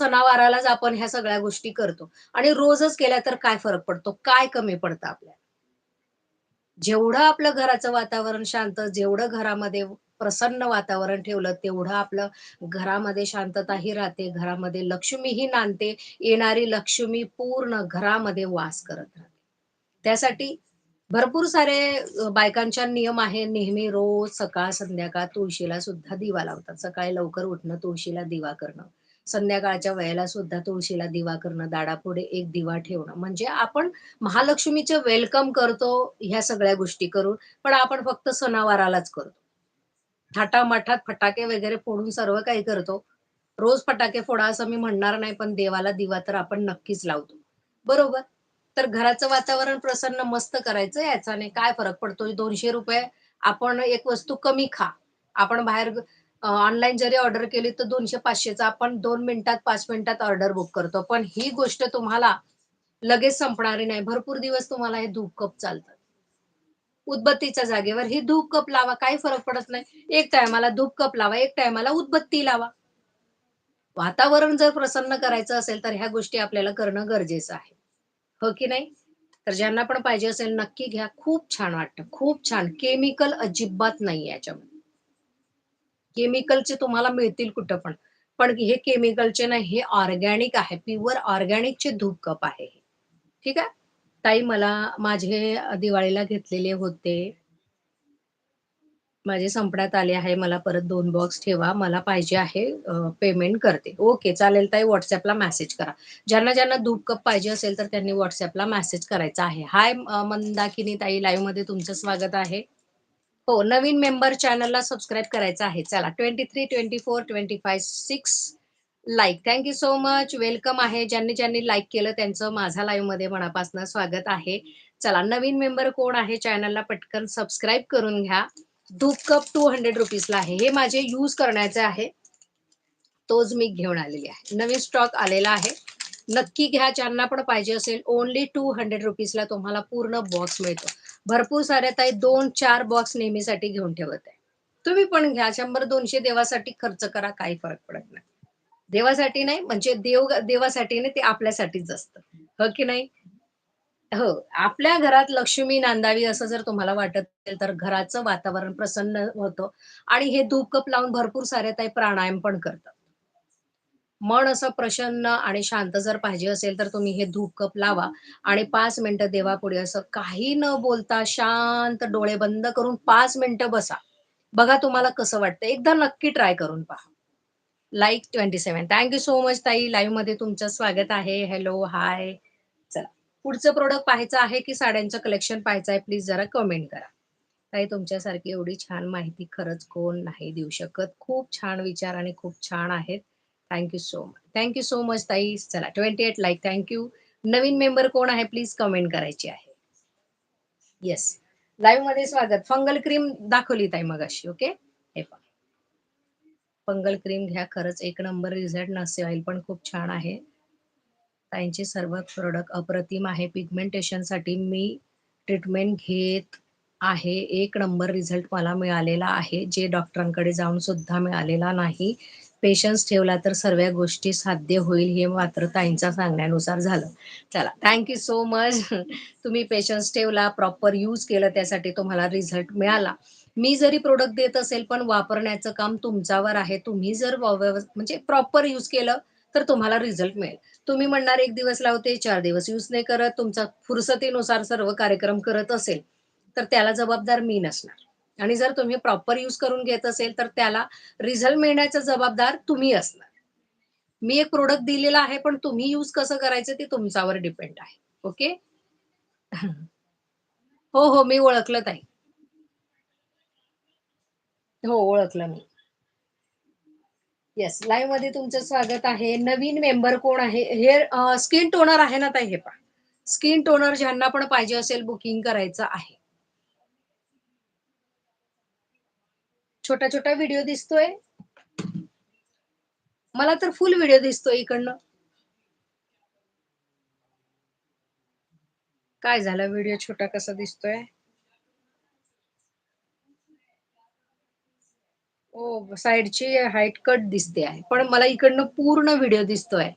सणावारालाच आपण ह्या सगळ्या गोष्टी करतो. आणि रोजच केल्या तर काय फरक पडतो? काय कमी पडतं आपल्याला? जेवढं आपलं घराचं वातावरण शांत जेवढं घरामध्ये प्रसन्न वातावरण ठेवलं तेवढं आपलं घरामध्ये शांतताही राहते घरामध्ये लक्ष्मीही नांदते येणारी लक्ष्मी पूर्ण घरामध्ये वास करत राहते. त्यासाठी भरपूर सारे बायकांच्या नियम आहे नेहमी रोज सकाळ संध्याकाळ तुळशीला सुद्धा दिवा लावतात. सकाळी लवकर उठणं तुळशीला दिवा करणं. संध्याकाळच्या वेळेला सुद्धा तुळशीला दिवा करणं दाडापुढे एक दिवा ठेवणं. म्हणजे आपण महालक्ष्मीचे वेलकम करतो ह्या सगळ्या गोष्टी करून पण आपण फक्त सणावारालाच करतो. थाटामाठात फटाके वगैरे फोडून सर्व काही करतो. रोज फटाके फोडा असं मी म्हणणार नाही पण देवाला दिवा तर आपण नक्कीच लावतो. बरोबर? तर घराचं वातावरण प्रसन्न मस्त करायचं याच्याने काय फरक पडतो दोनशे रुपये आपण एक वस्तू कमी खा. आपण बाहेर ऑनलाईन जरी ऑर्डर केली तर दोनशे पाचशेचा आपण दोन मिनिटात पाच मिनिटात ऑर्डर बुक करतो. पण ही गोष्ट तुम्हाला लगेच संपणारी नाही. भरपूर दिवस तुम्हाला हे धूप कप चालतात. उदबत्तीच्या जागेवर ही धूप कप लावा. काही फरक पडत नाही. एक टायमाला धूप कप लावा एक टायमाला उदबत्ती लावा. वातावरण जर प्रसन्न करायचं असेल तर ह्या गोष्टी आपल्याला करणं गरजेचं आहे. हो की नाही? तर ज्यांना पण पाहिजे असेल नक्की घ्या. खूप छान वाटतं. खूप छान. केमिकल अजिबात नाही याच्यामध्ये. केमिकलचे तुम्हाला मिळतील कुठं पण. पण हे केमिकलचे नाही हे ऑर्गॅनिक आहे. प्युअर ऑर्गॅनिकचे धूप कप आहे ठीक आहे? ताई मला माझे दिवाळीला घेतलेले होते. माझे संपण्यात आले आहे. मला परत दोन बॉक्स ठेवा. मला पाहिजे आहे पेमेंट करते. ओके चालेल ताई. व्हॉट्सअपला मेसेज करा. ज्यांना ज्यांना धूप कप पाहिजे असेल तर त्यांनी व्हॉट्सअपला मेसेज करायचा आहे. हाय मंदाकिनी ताई. लाईव्हमध्ये तुमचं स्वागत आहे. हो नवीन मेंबर चॅनलला सबस्क्राईब करायचं आहे. चला twenty three twenty four twenty five six like thank you so much welcome आहे. ज्यांनी ज्यांनी लाईक केलं त्यांचं माझा लाईव्हमध्ये मनापासून स्वागत आहे. चला नवीन मेंबर कोण आहे चॅनलला पटकन सबस्क्राईब करून घ्या. धूप कप टू हंड्रेड रुपीजला आहे. हे माझे यूज करण्याचे आहे. तोच मी घेऊन आलेली आहे. नवीन स्टॉक आलेला आहे. नक्की घ्या. ज्यांना पण पाहिजे असेल ओनली टू हंड्रेड रुपीजला तुम्हाला पूर्ण बॉक्स मिळतो. भरपूर साऱ्या ताई दोन चार बॉक्स नेहमीसाठी घेऊन ठेवत आहे. तुम्ही पण घ्या शंभर दोनशे देवासाठी खर्च करा काही फरक पडत नाही. देवासाठी नाही म्हणजे देव देवासाठी नाही ते आपल्यासाठीच असतं. हो की नाही? हो आपल्या घरात लक्ष्मी नांदावी असं जर तुम्हाला वाटत असेल तर घराचं वातावरण प्रसन्न होतं. आणि हे धूप कप लावून भरपूर सारे ताई प्राणायाम पण करतात. मन असं प्रसन्न आणि शांत जर पाहिजे असेल तर तुम्ही हे धूप कप लावा. आणि पाच मिनिटं देवापुढे असं काही न बोलता शांत डोळे बंद करून पाच मिनिटं बसा. बघा तुम्हाला कसं वाटतं. एकदा नक्की ट्राय करून पहा. Like twenty seven thank you so much ताई. लाईव्हमध्ये तुमचं स्वागत आहे. हॅलो हाय चला. पुढचं प्रोडक्ट पाहायचं आहे की साड्यांचं कलेक्शन पाहायचं आहे प्लीज जरा कमेंट करा. ताई तुमच्यासारखी एवढी छान माहिती खरंच कोण नाही देऊ शकत. खूप छान विचार आणि खूप छान आहेत. Thank you so much thank you so much ताई. चला twenty eight like thank you Naveen member कोण आहे? प्लीज कमेंट करायची आहे. येस लाईव्हमध्ये स्वागत. फंगल क्रीम दाखवली ताई मग अशी ओके हे पण फंगल क्रीम घ्या. खरंच एक नंबर रिझल्ट नसे ऑइल पण खूप छान आहे. ताईंचे सर्व प्रोडक्ट अप्रतिम आहे. पिगमेंटेशनसाठी मी ट्रीटमेंट घेत आहे. एक नंबर रिझल्ट मला मिळालेला आहे. जे डॉक्टरांकडे जाऊन सुद्धा मिळालेला नाही. पेशन्स ठेवला तर सर्व गोष्टी साध्य होईल हे मात्र ताईंच्या सांगण्यानुसार झालं. चला थँक्यू सो मच तुम्ही पेशन्स ठेवला प्रॉपर यूज केलं त्यासाठी तुम्हाला रिझल्ट मिळाला. मी जरी प्रोडक्ट देत असेल पण वापरण्याचं काम तुमच्यावर आहे. तुम्ही जर म्हणजे प्रॉपर यूज केलं तर तुम्हाला रिझल्ट मिळेल. तुम्ही म्हणणार एक दिवस लावते चार दिवस यूज नाही करत. तुमचा फुरसतीनुसार सर्व कार्यक्रम करत असेल तर त्याला जबाबदार मी नसणार. आणि जर तुम्ही प्रॉपर यूज करून घेत असेल तर त्याला रिझल्ट मिळण्याचा जबाबदार तुम्ही असणार. मी एक प्रोडक्ट दिलेला आहे पण तुम्ही यूज कसं करायचं ते तुमच्यावर डिपेंड आहे. ओके हो हो मी ओळखलं ताई. हो ओळखलं मी. येस लाईव्हमध्ये तुमचं स्वागत आहे. नवीन मेंबर कोण आहे? हेअर स्किन टोनर आहे ना ताई हे पण स्किन टोनर ज्यांना पण पाहिजे असेल बुकिंग करायचं आहे. छोटा छोटा व्हिडिओ दिसतोय मला तर फुल व्हिडिओ दिसतोय इकडनं काय झालं व्हिडिओ छोटा कसा दिसतोय हो, साइडची हाईट कट दिसते आहे. पण मला इकडनं पूर्ण व्हिडिओ दिसतोय.